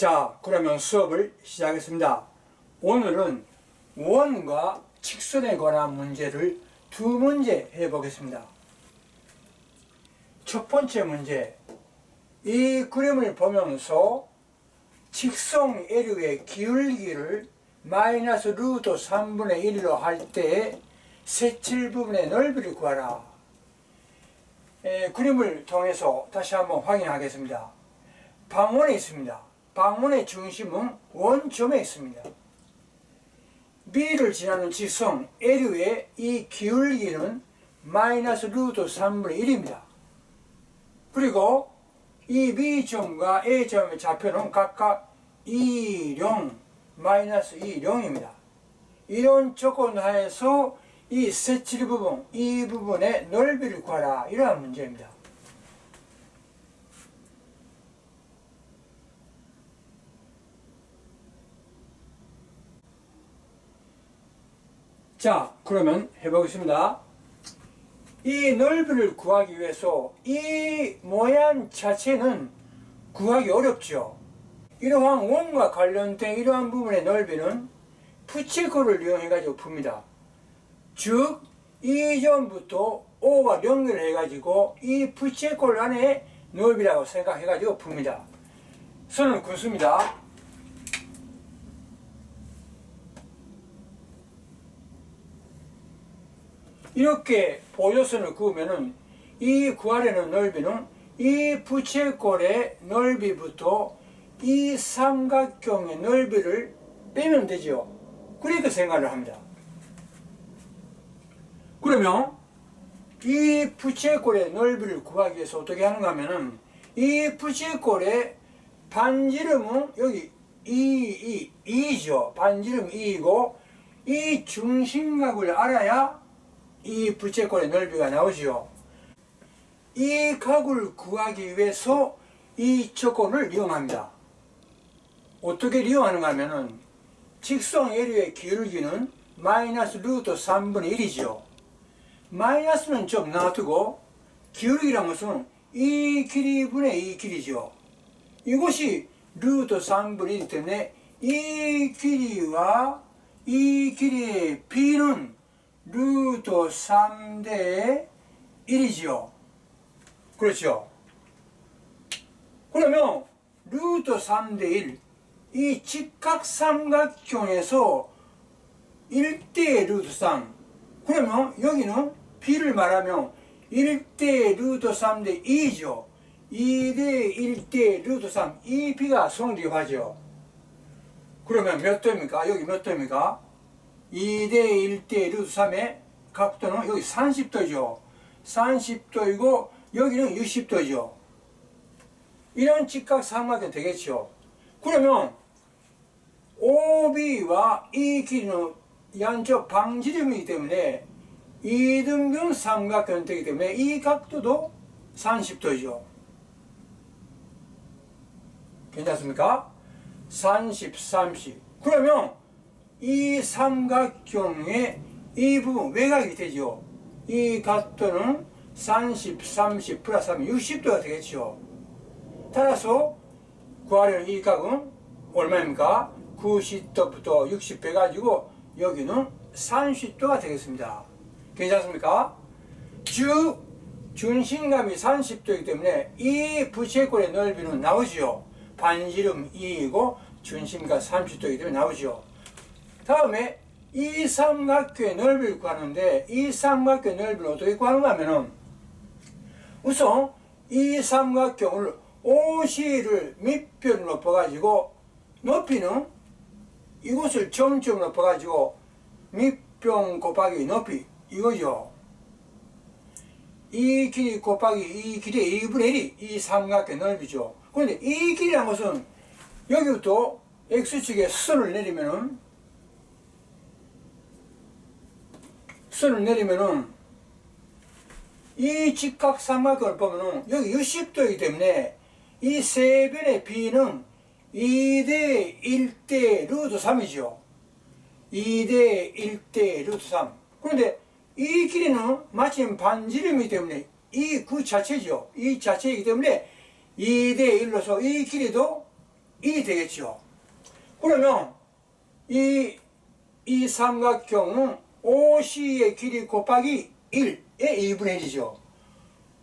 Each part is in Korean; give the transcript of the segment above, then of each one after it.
자, 그러면 수업을 시작하겠습니다. 오늘은 원과 직선에 관한 문제를 두 문제 해보겠습니다. 첫 번째 문제. 이 그림을 보면서 직선 L의 기울기를 마이너스 루트 3분의 1로 할 때 세칠 부분의 넓이를 구하라. 에, 그림을 통해서 다시 한번 확인하겠습니다. 방원에 있습니다. 방원의 중심은 원점에 있습니다. B를 지나는 직선 L의 이 기울기는 마이너스 루트 3분의 1입니다. 그리고 이 B점과 A점의 좌표는 각각 2, 0, 마이너스 2, 0입니다. 이런 조건 하에서 이 세칠 부분, 이 부분의 넓이를 구하라. 이러한 문제입니다. 자, 그러면 해보겠습니다. 이 넓이를 구하기 위해서 이 모양 자체는 구하기 어렵죠. 이러한 원과 관련된 이러한 부분의 넓이는 푸치코를 이용해가지고 풉니다. 즉, 이 점부터 O가 연결해가지고 이 푸치콜 안에 넓이라고 생각해가지고 풉니다. 선을 긋습니다. 이렇게 보조선을 그으면은 이 구하려는 넓이는 이 부채꼴의 넓이부터 이 삼각형의 넓이를 빼면 되죠. 그렇게 생각을 합니다. 그러면 이 부채꼴의 넓이를 구하기 위해서 어떻게 하는가 하면은 이 부채꼴의 반지름은 여기 2, 2, 2죠. 반지름 2이고 이 중심각을 알아야 이 부채꼴의 넓이가 나오지요. 이 각을 구하기 위해서 이 조건을 이용합니다. 어떻게 이용하는가 하면은 직선 L의 기울기는 마이너스 루트 3분의 1이죠. 마이너스는 좀 놔두고 기울기란 것은 이 길이분의 이 길이죠. 이것이 루트 3분의 1이기 때문에 이 길이와 이 길이의 B는 루트 3대 1이지요. 그렇죠. 그러면 루트 3대 1, 이 직각삼각형에서 1대 루트 3, 그러면 여기는 B를 말하면 1대 루트 3대 2죠. 2대 1대 루트 3, 이 B가 성립하죠. 그러면 몇 도입니까? 여기 몇 도입니까? 2대 1대 루트 3의 각도는 여기 30도죠. 30도이고 여기는 60도죠. 이런 직각 삼각형 되겠죠. 그러면 OB와 이 길이는 양쪽 방지름이기 때문에 이등변 삼각형 되기 때문에 이 각도도 30도죠. 괜찮습니까? 30, 30. 그러면 이 삼각형의 이 부분 외곽이 되죠. 이 각도는 30, 30 플러스 하면 60도가 되겠죠. 따라서 구하려는 이 각은 얼마입니까? 90도부터 60 해가지고 여기는 30도가 되겠습니다. 괜찮습니까? 즉 중심감이 30도이기 때문에 이 부채꼴의 넓이는 나오지요. 반지름 2이고 중심가 30도이기 때문에 나오지요. 다음에 이 삼각형의 넓이를 구하는데 이 삼각형의 넓이를 어떻게 구하는가 하면은 우선 이 삼각형을 OC를 밑변 높여가지고 높이는 이곳을 점점 높여가지고 밑변 곱하기 높이 이거죠. 이 길이 곱하기 이 길이 2분의 1이 이 삼각형 넓이죠. 그런데 이 길이란 것은 여기부터 X축에 선을 내리면은 선을 내리면은 이 직각 삼각형을 보면은 여기 60도이기 때문에 이 세 변의 B는 2대 1대 루트 3이죠. 2대 1대 루트 3. 그런데 이 길이는 마침 반지름이기 때문에 이 그 자체죠. 이 자체이기 때문에 2대 1로서 이 길이도 1이 되겠죠. 그러면 이, 이 삼각형은 OC의 길이 곱하기 1의 2분의 1이죠.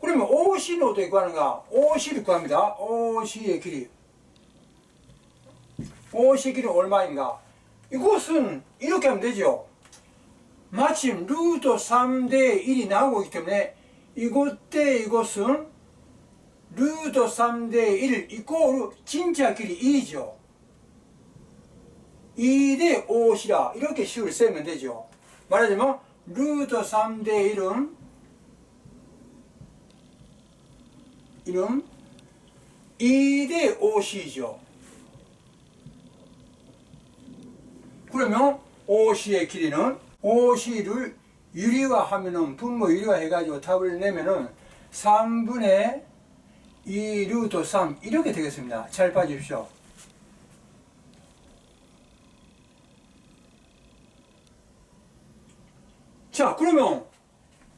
그러면 OC는 어떻게 구하는가? OC를 구합니다. OC의 길이. OC의 길이 얼마인가? 이것은 이렇게 하면 되죠. 마침 루트 3대 1이 나오고 있기 때문에 이것 대 이것은 루트 3대 1 이꼬르 진짜 길이 2죠. 2대 5이라 이렇게 식을 쓰면 되죠. 말하자면 루트 3대 1은 이는 2대 5이죠. 그러면 OC의 길이는 OC를 유리화하면은 분모 유리화 해가지고 답을 내면은 3분의 2 루트 3 이렇게 되겠습니다. 잘 봐주십시오. 자 그러면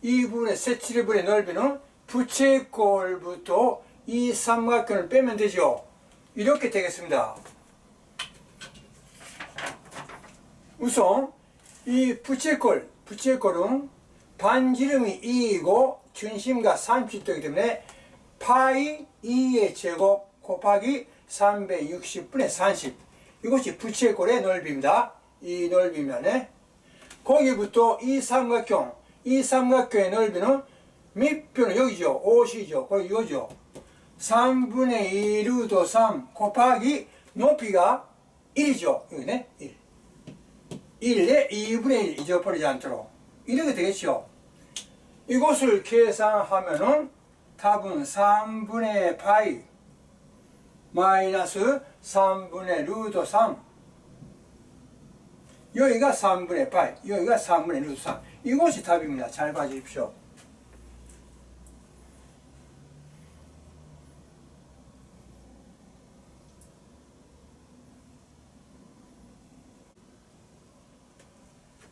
이 부분의 세치리분의 넓이는 부채꼴부터 이 삼각형을 빼면 되죠. 이렇게 되겠습니다. 우선 이 부채꼴, 부채꼴은 반지름이 2이고 중심과 30도이기 때문에 파이 2의 제곱 곱하기 360분의 30 이것이 부채꼴의 넓이입니다. 이 넓이면에 거기부터 이 삼각형, 이 삼각형의 넓이는 밑표는 여기죠. 5이죠. 거기 이거죠. 3분의 2 루트 3 곱하기 높이가 1이죠. 여기네. 1. 1에 2분의 1 잊어버리지 않도록. 이렇게 되겠죠. 이것을 계산하면은 답은 3분의 파이 마이너스 3분의 루트 3 여기가 3분의 8, 여기가 3분의 루트 3. 이것이 답입니다. 잘 봐주십시오.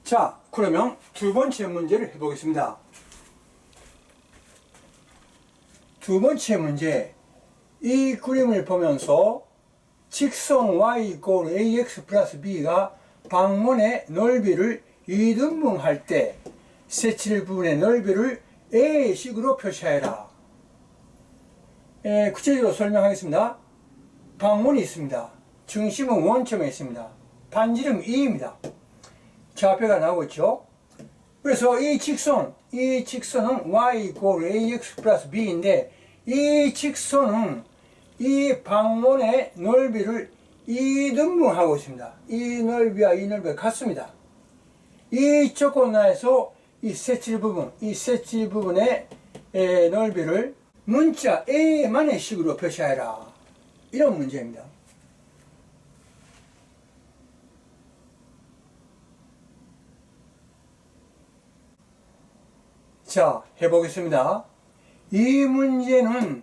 자, 그러면 두 번째 문제를 해보겠습니다. 두 번째 문제. 이 그림을 보면서 직선 y 이꼴 ax 플러스 b가 방문의 넓이를 이등분할 때 세칠 부분의 넓이를 A식으로 표시하여라. 에, 구체적으로 설명하겠습니다. 방문이 있습니다. 중심은 원점에 있습니다. 반지름 2입니다. 좌표가 나오고 있죠. 그래서 이 직선, 이 직선은 y 이꼴 ax 플러스 b인데 이 직선은 이 방문의 넓이를 이등분하고 있습니다. 이 넓이와 이 넓이가 같습니다. 이 조건하에서 이 세칠 부분, 이 세칠 부분의 에, 넓이를 문자 A만의 식으로 표시하라. 이런 문제입니다. 자, 해보겠습니다. 이 문제는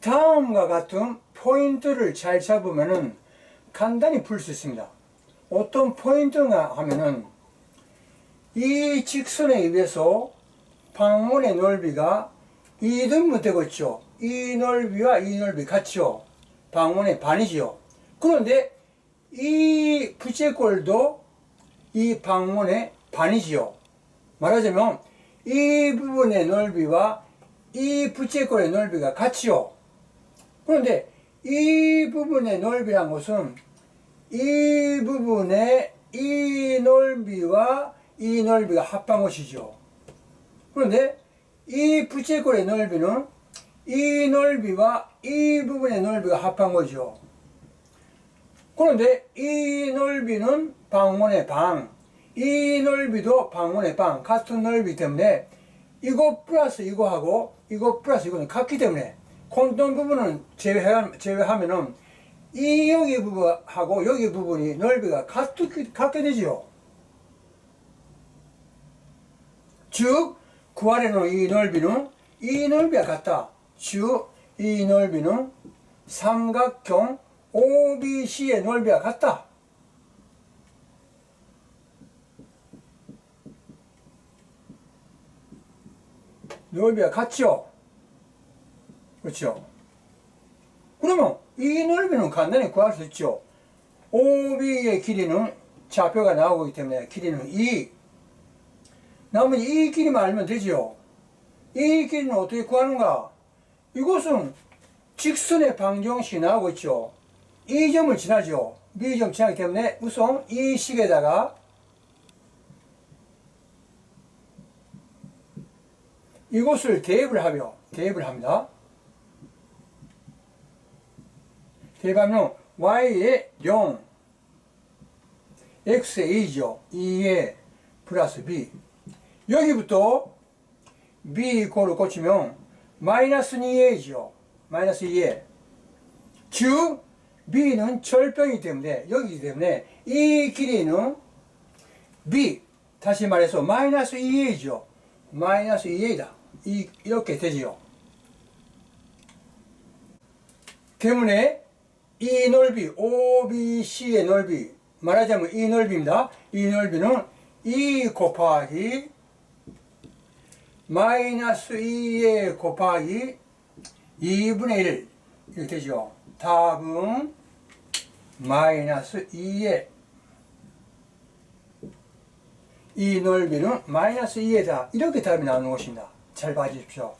다음과 같은 포인트를 잘 잡으면은 간단히 풀 수 있습니다. 어떤 포인트가 하면은 이 직선에 의해서 방문의 넓이가 2등분 되고 있죠. 이 넓이와 이 넓이 같죠. 방문의 반이지요. 그런데 이 부채꼴도 이 방문의 반이지요. 말하자면 이 부분의 넓이와 이 부채꼴의 넓이가 같지요. 그런데 이 부분의 넓이란 것은 이 부분의 이 넓이와 이 넓이가 합한 것이죠. 그런데 이 부채꼴의 넓이는 이 넓이와 이 부분의 넓이가 합한 거죠. 그런데 이 넓이는 방문의 방, 이 넓이도 방문의 방, 같은 넓이 때문에 이거 플러스 이거하고 이거 플러스 이거는 같기 때문에 콘돔 부분은 제외하, 제외하면은 이 여기 부분하고 여기 부분이 넓이가 같게, 같게 되지요. 즉, 그 아래는 이 넓이는 이 넓이가 같다. 즉, 이 넓이는 삼각형 OBC의 넓이가 같다. 넓이가 같죠? 그렇죠? 그러면 이 넓이는 간단히 구할 수 있죠. OB의 길이는 좌표가 나오기 때문에 길이는 2. 나머지 이 길이만 알면 되죠. 이 길이는 어떻게 구하는가? 이곳은 직선의 방정식이 나오고 있죠. 이 점을 지나죠. B점 지나기 때문에 우선 이 식에다가 이곳을 대입을 하며 대입을 합니다. 대입하면 y에 0, x에 2죠. 2에 플러스 b. 여기부터 b 이꼴을 고치면 마이너스 2a죠. 마이너스 2a. 즉 b는 철병이기 때문에 여기기 때문에 이 길이는 b 다시 말해서 마이너스 2a죠. 마이너스 2a다. 이, 이렇게 되지요. 때문에 이 넓이 OBC의 넓이 말하자면 이 넓이입니다. 이 넓이는 2 곱하기 마이너스 2에 곱하기 2분의 1 이렇게 되죠. 답은 마이너스 2에 이 넓이는 마이너스 2에다 이렇게 답이 나오는 것입니다. 잘 봐주십시오.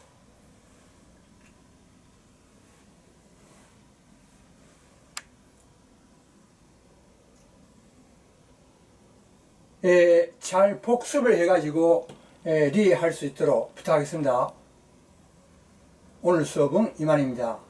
예, 잘 복습을 해가지고 예, 리할 수 있도록 부탁하겠습니다. 오늘 수업은 이만입니다.